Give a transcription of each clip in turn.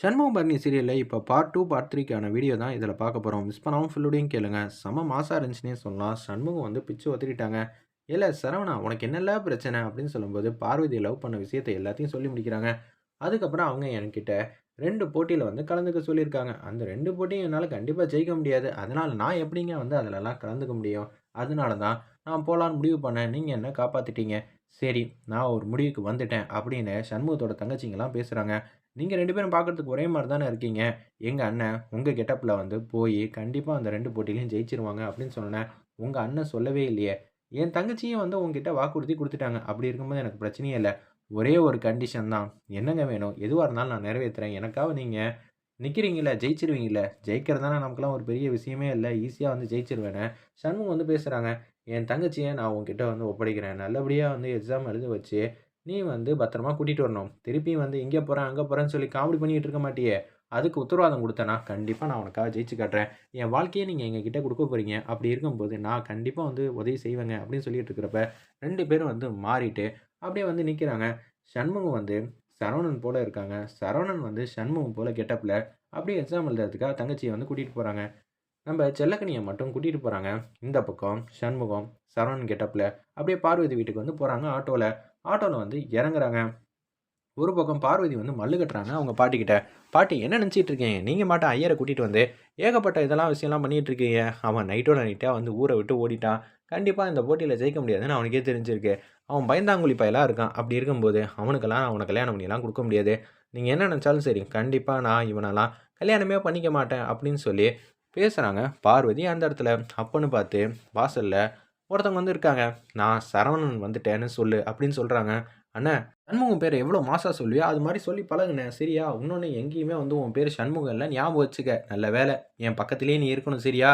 சண்முகம் பர்ணி சீரியலில் இப்போ part two part த்ரீக்கான வீடியோ தான் இதில் பார்க்க போகிறோம் மிஸ் பண்ணாமல் ஃபுல்லோடையும் கேளுங்க. செம மாசாக இருந்துச்சுன்னே சொல்லலாம். சண்முகம் வந்து பிச்சு ஒத்துக்கிட்டாங்க. இல்லை சரவணா உனக்கு என்னெல்லாம் பிரச்சனை? அப்படின்னு சொல்லும்போது பார்வதியை லவ் பண்ண விஷயத்தை எல்லாத்தையும் சொல்லி முடிக்கிறாங்க. அதுக்கப்புறம் அவங்க என்கிட்ட ரெண்டு போட்டியில் வந்து கலந்துக்க சொல்லியிருக்காங்க. அந்த ரெண்டு போட்டியும் என்னால் கண்டிப்பாக ஜெயிக்க முடியாது. அதனால் நான் எப்படிங்க வந்து அதிலலாம் கலந்துக்க முடியும்? அதனால தான் நான் போகலான்னு முடிவு பண்ணேன். நீங்கள் என்ன காப்பாற்றிட்டீங்க சரி நான் ஒரு முடிவுக்கு வந்துட்டேன் அப்படின்னு சண்முகத்தோட தங்கச்சிங்கெல்லாம் பேசுகிறாங்க நீங்கள் ரெண்டு பேரும் பார்க்குறதுக்கு ஒரே மாதிரி தானே இருக்கீங்க. எங்கள் அண்ணன் உங்கள் கெட்டப்பில் வந்து போய் கண்டிப்பாக அந்த ரெண்டு போட்டிலையும் ஜெயிச்சிருவாங்க அப்படின்னு சொன்னேன். உங்கள் அண்ணன் சொல்லவே இல்லையே. என் தங்கச்சியும் வந்து உங்ககிட்ட வாக்குறுதி கொடுத்துட்டாங்க. அப்படி இருக்கும்போது எனக்கு பிரச்சனையே இல்லை. ஒரே ஒரு கண்டிஷன் தான். என்னங்க வேணும்? எதுவாக இருந்தாலும் நான் நிறைவேற்றுறேன் எனக்காக நீங்கள் நிற்கிறீங்கள ஜெயிச்சிருவீங்கள ஜெயிக்கிறதானே நமக்குலாம் ஒரு பெரிய விஷயமே இல்லை. ஈஸியாக வந்து ஜெயிச்சிருவேனே. சண்முகம் வந்து பேசுகிறாங்க என் தங்கச்சியை நான் உங்ககிட்ட வந்து ஒப்படைக்கிறேன். நல்லபடியாக வந்து எக்ஸாம் எழுத வச்சு நீ வந்து பத்திரமா கூட்டிகிட்டு வரணும். திருப்பி வந்து இங்கே போகிறேன் அங்கே போகிறேன்னு சொல்லி காமெடி பண்ணிகிட்டு இருக்க மாட்டியே. அதுக்கு உத்தரவாதம் கொடுத்தேனா? கண்டிப்பாக நான் உனக்காக ஜெயிச்சு காட்டுறேன். என் வாழ்க்கையை நீங்கள் எங்கள் கிட்டே கொடுக்க போகிறீங்க அப்படி இருக்கும்போது நான் கண்டிப்பாக வந்து உதவி செய்வேங்க அப்படின்னு சொல்லிட்டு இருக்கிறப்ப ரெண்டு பேரும் வந்து மாறிட்டு அப்படியே வந்து நிற்கிறாங்க சண்முகம் வந்து சரவணன் போல் இருக்காங்க. சரவணன் வந்து சண்முகம் போல் கெட்டப்பில் அப்படியே எக்ஸாம் எழுதுறதுக்காக தங்கச்சியை வந்து கூட்டிகிட்டு போகிறாங்க நம்ம செல்லக்கனியை மட்டும் கூட்டிகிட்டு போகிறாங்க இந்த பக்கம் சண்முகம் சரவணன் கெட்டப்பில் அப்படியே பார்வதி வீட்டுக்கு வந்து போகிறாங்க ஆட்டோவில் ஆட்டோவில் வந்து இறங்குறாங்க. ஒரு பக்கம் பார்வதி வந்து மல்லு கட்டுறாங்க. அவங்க பாட்டிக்கிட்ட பாட்டி என்ன நினச்சிட்டு இருக்கீங்க? நீங்கள் மாட்ட ஐயரை கூட்டிகிட்டு வந்து ஏகப்பட்ட இதெல்லாம் விஷயம்லாம் பண்ணிகிட்டு இருக்கீங்க. அவன் நைட்டோட நைட்டாக வந்து ஊரை விட்டு ஓடிட்டான். கண்டிப்பாக இந்த போட்டியில் ஜெயிக்க முடியாதுன்னு அவனுக்கே தெரிஞ்சிருக்கு. அவன் பயந்தாங்குழி பயலாக இருக்கான். அப்படி இருக்கும்போது அவனுக்கெல்லாம் அவனை கல்யாணம் பண்ணிலாம் கொடுக்க முடியாது. நீங்கள் என்ன நினச்சாலும் சரி கண்டிப்பாக நான் இவனெல்லாம் கல்யாணமே பண்ணிக்க மாட்டேன். அப்படின்னு சொல்லி பேசுகிறாங்க பார்வதி அந்த இடத்துல. அப்பன்னு பார்த்து வாசலில் ஒருத்தவங்க வந்து இருக்காங்க. நான் சரவணன் வந்துட்டேன்னு சொல்லு அப்படின்னு சொல்கிறாங்க அண்ணா சண்முகம் பேர் எவ்வளோ மாசா சொல்லுவியா? அது மாதிரி சொல்லி பழகுனேன் சரியா? இன்னொன்று எங்கேயுமே வந்து உன் பேர் சண்முகம் இல்லை ஞாபகம் வச்சுக்க. நல்ல வேலை என் பக்கத்துலேயே நீ இருக்கணும் சரியா?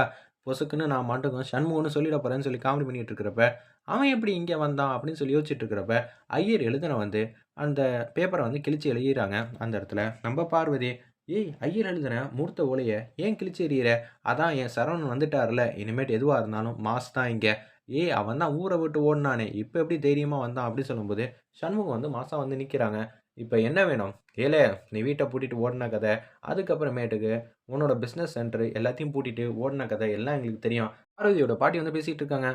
பொசுக்குன்னு நான் மாட்டுக்கும் சண்முகம்னு சொல்லிட போகிறேன்னு சொல்லி காமெடி பண்ணிகிட்டு இருக்கிறப்ப அவன் எப்படி இங்கே வந்தான்? அப்படின்னு சொல்லி யோசிச்சுட்டு இருக்கிறப்ப ஐயர் எழுதுன வந்து அந்த பேப்பரை வந்து கிழிச்சு எழுதிறாங்க அந்த இடத்துல. நம்ம பார்வதி ஏய் ஐயர் எழுதுன மூர்த்த ஓலையை ஏன் கிழிச்சு எறிகிற அதான் என் சரவணன் வந்துட்டார்ல. இனிமேட்டு எதுவாக இருந்தாலும் மாஸ் தான் இங்கே. ஏய் அவன் தான் ஊரை விட்டு ஓடினானே. இப்போ எப்படி தைரியமாக வந்தான் அப்படி சொல்லும்போது சண்முகம் வந்து மாதம் வந்து நிற்கிறாங்க இப்போ என்ன வேணும்? ஏலே நீ வீட்டை பூட்டிட்டு ஓடின கதை. அதுக்கப்புறமேட்டுக்கு உன்னோட பிஸ்னஸ் சென்டர் எல்லாத்தையும் பூட்டிட்டு ஓடின கதை எல்லாம் எங்களுக்கு தெரியும். பார்வதியோட பாட்டி வந்து பேசிகிட்டு இருக்காங்க.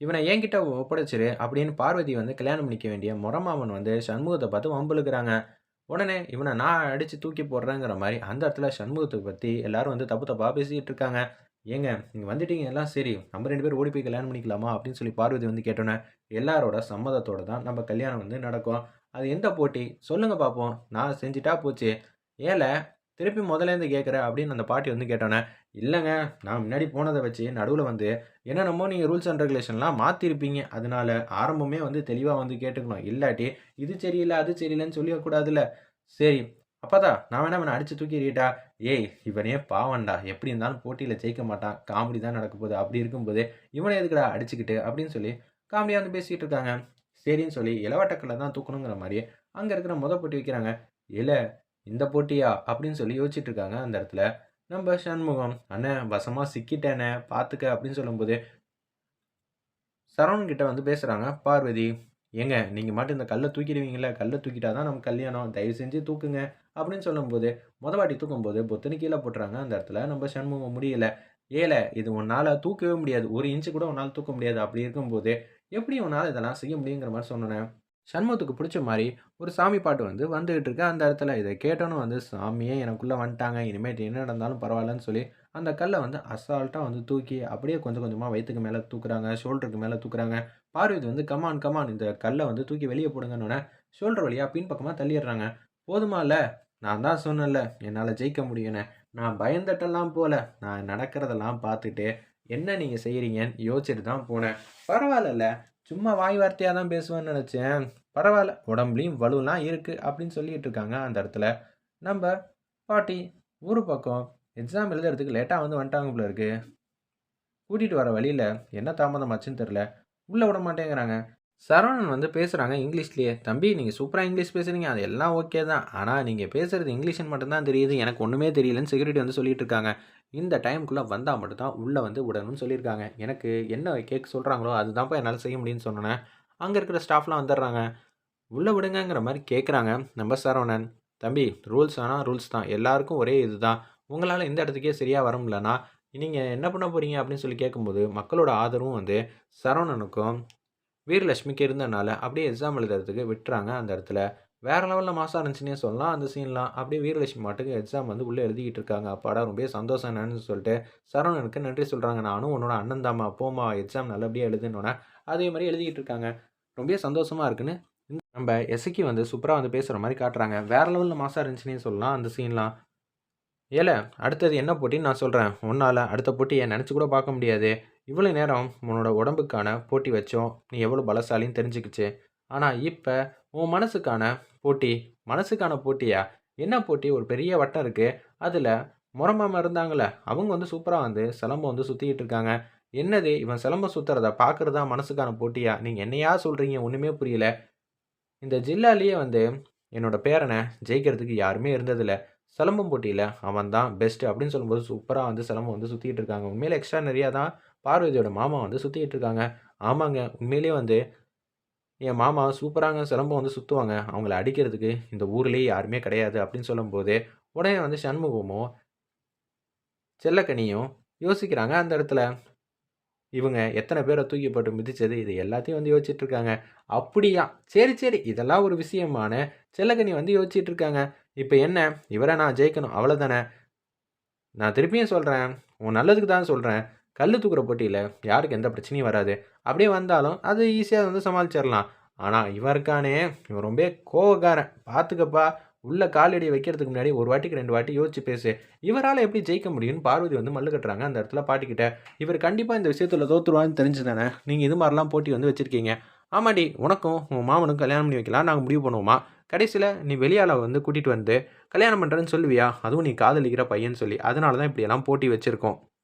இவனை என்கிட்ட ஒப்படைச்சிரு அப்படின்னு பார்வதி வந்து கல்யாணம் பண்ணிக்க வேண்டிய முறமாமன் வந்து சண்முகத்தை பார்த்து வம்புழுக்கிறாங்க. உடனே இவனை நான் அடித்து தூக்கி போடுறேங்கிற மாதிரி அந்த இடத்துல சண்முகத்தை பற்றி எல்லாரும் வந்து தப்பு தப்பாக பேசிகிட்டு இருக்காங்க. ஏங்க நீங்கள் வந்துட்டீங்க. எல்லாம் சரி. நம்ம ரெண்டு பேரும் ஓடி போய் கல்யாணம் பண்ணிக்கலாமா? அப்படின்னு சொல்லி பார்வதி வந்து கேட்டோன்னே எல்லாரோட சம்மதத்தோடு தான் நம்ம கல்யாணம் வந்து நடக்கும். அது எந்த போட்டி? சொல்லுங்கள் பார்ப்போம் நான் செஞ்சுட்டா போச்சு. ஏழை திருப்பி முதலேருந்து கேட்குற அப்படின்னு அந்த பாட்டி வந்து கேட்டோன்னே இல்லைங்க நான் முன்னாடி போனதை வச்சு நடுவில் வந்து என்னென்னமோ நீங்கள் ரூல்ஸ் அண்ட் ரெகுலேஷன்லாம் மாற்றிருப்பீங்க அதனால ஆரம்பமே வந்து தெளிவாக வந்து கேட்டுக்கணும். இல்லாட்டி இது சரியில்லை அது சரியில்லைன்னு சொல்லக்கூடாதுல்ல சரி. அப்பதான் நான் வேணா அவனை அடிச்சு தூக்கிறிட்டா ஏய் இவனே பாவன்டா எப்படி இருந்தாலும் போட்டியில் ஜெயிக்க மாட்டான். காமெடி தான் நடக்க போகுது. அப்படி இருக்கும்போது இவனை எதுக்குடா அடிச்சுக்கிட்டு? அப்படின்னு சொல்லி காமெடியாக வந்து பேசிகிட்டு இருக்காங்க. சரின்னு சொல்லி இளவட்டக்கல்ல தான் தூக்கணுங்கிற மாதிரி அங்கே இருக்கிற முத போட்டி வைக்கிறாங்க. இல்லை இந்த போட்டியா? அப்படின்னு சொல்லி யோசிச்சுட்டு இருக்காங்க அந்த இடத்துல. நம்ம சண்முகம் அண்ணன் வசமாக சிக்கிட்டேனே பார்த்துக்க அப்படின்னு சொல்லும்போது சரவணன் கிட்ட வந்து பேசுகிறாங்க பார்வதி ஏங்க நீங்கள் மட்டும் இந்த கல்லை தூக்கிடுவீங்களே கல்லை தூக்கிட்டா தான் நம்ம கல்யாணம். தயவு செஞ்சு தூக்குங்க அப்படின்னு சொல்லும்போது மொதல் வாட்டி தூக்கும்போது பொத்தனி கீழே போட்டுறாங்க. அந்த இடத்துல நம்ம சண்முகம் முடியல. ஏழை இது உன்னால் தூக்கவே முடியாது. ஒரு இன்ச்சு கூட உன்னால் தூக்க முடியாது. அப்படி இருக்கும்போது எப்படி உன்னால் இதெல்லாம் செய்ய முடியுங்கிற மாதிரி சொன்னேன் சண்முகத்துக்கு பிடிச்ச மாதிரி ஒரு சாமி பாட்டு வந்து வந்துகிட்டு இருக்கு. அந்த இடத்துல இதை கேட்டோன்னு வந்து சாமியே எனக்குள்ளே வந்துட்டாங்க. இனிமேல் என்ன நடந்தாலும் பரவாயில்லன்னு சொல்லி அந்த கல்லை வந்து அசால்ட்டாக வந்து தூக்கி அப்படியே கொஞ்சம் கொஞ்சமாக வயிற்றுக்கு மேலே தூக்குறாங்க ஷோல்டருக்கு மேலே தூக்குறாங்க. பார்வதி வந்து கமான் கமான் இந்த கல்லை வந்து தூக்கி வெளியே போடுங்கன்னொன்னே ஷோல்டர் வழியாக பின்பக்கமாக தள்ளிடுறாங்க. போதுமா இல்லை நான் தான் சொன்னேன்ல என்னால் ஜெயிக்க முடியும்னு. நான் பயந்துட்டெல்லாம் போல நான் நடக்கிறதெல்லாம் பார்த்துட்டு என்ன நீங்கள் செய்கிறீங்கன்னு யோசிச்சுட்டு தான் போனேன். பரவாயில்ல சும்மா வாய் வார்த்தையாக தான் பேசுவேன்னு நினச்சேன். பரவாயில்ல உடம்புலையும் வலுலாம் இருக்குது அப்படின்னு சொல்லிட்டு இருக்காங்க அந்த இடத்துல. நம்ம பாட்டி ஊர் பக்கம் எக்ஸாம் எழுதுறதுக்கு லேட்டாக வந்து வந்துட்டாங்க போல இருக்குது கூட்டிகிட்டு வர வழியில் என்ன தாமதமாச்சுன்னு தெரில உள்ளே விட மாட்டேங்கிறாங்க. சரவணன் வந்து பேசுகிறாங்க இங்கிலீஷ்லேயே தம்பி நீங்கள் சூப்பராக இங்கிலீஷ் பேசுகிறீங்க அது எல்லாம் ஓகே தான். ஆனால் நீங்கள் பேசுகிறது இங்கிலீஷ்னு மட்டும்தான் தெரியுது. எனக்கு ஒன்றுமே தெரியலன்னு செக்யூரிட்டி வந்து சொல்லிட்டு இருக்காங்க. இந்த டைமுக்குள்ளே வந்தால் மட்டும்தான் உள்ளே வந்து விடணும்னு சொல்லியிருக்காங்க. எனக்கு என்ன கேட்க சொல்கிறாங்களோ அதுதான்ப்பா என்னால் செய்ய முடியும்னு சொன்னேன். அங்கே இருக்கிற ஸ்டாஃப்லாம் வந்துடுறாங்க. உள்ளே விடுங்கங்கிற மாதிரி கேட்குறாங்க நம்ம சரவணன். தம்பி ரூல்ஸ் ஆனால் ரூல்ஸ் தான். எல்லாருக்கும் ஒரே இது தான் உங்களால் இந்த இடத்துக்கே சரியாக வர முடியலன்னா நீங்கள் என்ன பண்ண போகிறீங்க அப்படின்னு சொல்லி கேட்கும்போது மக்களோட ஆதரவும் வந்து சரவணனுக்கும் வீரலட்சுமிக்கு இருந்தனால அப்படியே எக்ஸாம் எழுதுறதுக்கு விட்டுறாங்க. அந்த இடத்துல வேறு லெவலில் மாசாக இருந்துச்சுன்னே சொல்லலாம். அந்த சீன்லாம் அப்படியே வீரலட்சுமி மாட்டுக்கு எக்ஸாம் வந்து உள்ளே எழுதிக்கிட்டு இருக்காங்க. அப்பாடா ரொம்ப சந்தோஷம் என்னன்னு சொல்லிட்டு சரவணனுக்கு நன்றி சொல்கிறாங்க நானும் உன்னோட அண்ணன் தாமா போமா எக்ஸாம் நல்லபடியாக எழுதுனோன்னே அதே மாதிரி எழுதிக்கிட்டு இருக்காங்க. ரொம்ப சந்தோஷமாக இருக்குன்னு நம்ம எசக்கி வந்து சூப்பராக வந்து பேசுகிற மாதிரி காட்டுறாங்க. வேறு லெவலில் மாசம் இருந்துச்சுன்னே சொல்லலாம். அந்த சீன்லாம் ஏல அடுத்தது என்ன போட்டின்னு நான் சொல்கிறேன் உன்னால் அடுத்த போட்டியை நினச்சி கூட பார்க்க முடியாது. இவ்வளோ நேரம் உன்னோட உடம்புக்கான போட்டி வச்சோம். நீ எவ்வளோ பலசாலின்னு தெரிஞ்சுக்கிச்சு. ஆனால் இப்போ உன் மனசுக்கான போட்டி மனசுக்கான போட்டியா? என்ன போட்டி? ஒரு பெரிய வட்டம் இருக்குது அதில் முறமாம இருந்தாங்களே அவங்க வந்து சூப்பராக வந்து சிலம்பம் வந்து சுற்றிக்கிட்டு இருக்காங்க. என்னது? இவன் சிலம்பம் சுற்றுறத பார்க்குறதா மனசுக்கான போட்டியா? நீங்கள் என்னையா சொல்கிறீங்க ஒன்றுமே புரியல. இந்த ஜில்லாலேயே வந்து என்னோட பேரனை ஜெயிக்கிறதுக்கு யாருமே இருந்ததில்ல. சிலம்பம் போட்டியில் அவன் தான் பெஸ்ட்டு அப்படின்னு சொல்லும்போது சூப்பராக வந்து சிலம்பம் வந்து சுற்றிட்டு இருக்காங்க. உண்மையிலே எக்ஸ்ட்ரா நிறையா தான் பார்வதியோட மாமா வந்து சுற்றிக்கிட்டு இருக்காங்க. ஆமாங்க உண்மையிலேயே வந்து என் மாமா சூப்பராங்க சிலம்பம் வந்து சுற்றுவாங்க அவங்கள அடிக்கிறதுக்கு இந்த ஊர்லேயே யாருமே கிடையாது அப்படின்னு சொல்லும்போது உடனே வந்து சண்முகமும் செல்லக்கனியும் யோசிக்கிறாங்க அந்த இடத்துல. இவங்க எத்தனை பேரை தூக்கி போட்டு மிதிச்சது இது எல்லாத்தையும் வந்து யோசிச்சுட்டு இருக்காங்க. அப்படியா? சரி சரி இதெல்லாம் ஒரு விஷயமான செல்லக்கனி வந்து யோசிச்சுட்டு இருக்காங்க. இப்போ என்ன? இவரை நான் ஜெயிக்கணும். அவ்வளோதானே நான் திருப்பியும் சொல்கிறேன் உன் நல்லதுக்கு தான் சொல்கிறேன் கல் தூக்குற போட்டியில் யாருக்கு எந்த பிரச்சனையும் வராது. அப்படியே வந்தாலும் அது ஈஸியாக வந்து சமாளிச்சிடலாம் ஆனால் இவருக்கானே இவன் ரொம்ப கோவக்காரன். பார்த்துக்கப்பா உள்ள காலடி வைக்கிறதுக்கு முன்னாடி ஒரு வாட்டிக்கு ரெண்டு வாட்டி யோசிச்சு பேசு. இவரால் எப்படி ஜெயிக்க முடியும்னு பார்வதி வந்து மல்லு கட்டுறாங்க அந்த இடத்துல பாட்டிக்கிட்ட. இவர் கண்டிப்பாக இந்த விஷயத்தில் தோற்றுருவான்னு தெரிஞ்சு தானே நீங்கள் இது மாதிரிலாம் போட்டி வந்து வச்சுருக்கீங்க. ஆமாடி உனக்கும் உன் மாமனுக்கும் கல்யாணம் பண்ணி வைக்கலாம். நாங்கள் முடிவு பண்ணுவோமா? கடைசியில் நீ வெளியால் வந்து கூட்டிகிட்டு வந்து கல்யாணம் பண்ணுறேன்னு சொல்லுவியா? அதுவும் நீ காதலிக்கிற பையன் சொல்லி. அதனால தான் இப்படியெல்லாம் போட்டி வச்சுருக்கோம்.